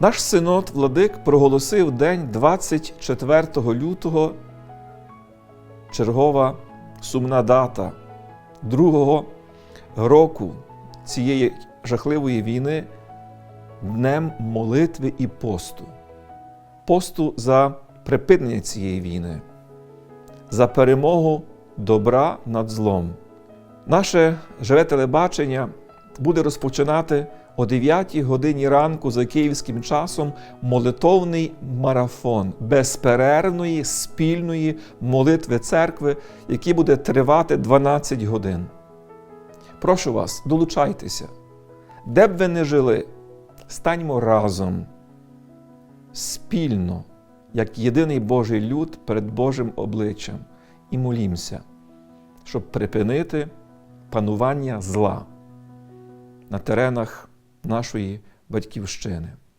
Наш синод Владик проголосив день 24 лютого, чергова сумна дата другого року цієї жахливої війни днем молитви і посту. Посту за припинення цієї війни, за перемогу добра над злом. Наше живе телебачення буде розпочинати о 9 годині ранку за київським часом молитовний марафон безперервної спільної молитви церкви, який буде тривати 12 годин. Прошу вас, долучайтеся. Де б ви не жили, станьмо разом, спільно, як єдиний Божий люд перед Божим обличчям, і молімося, щоб припинити панування зла на теренах нашої батьківщини.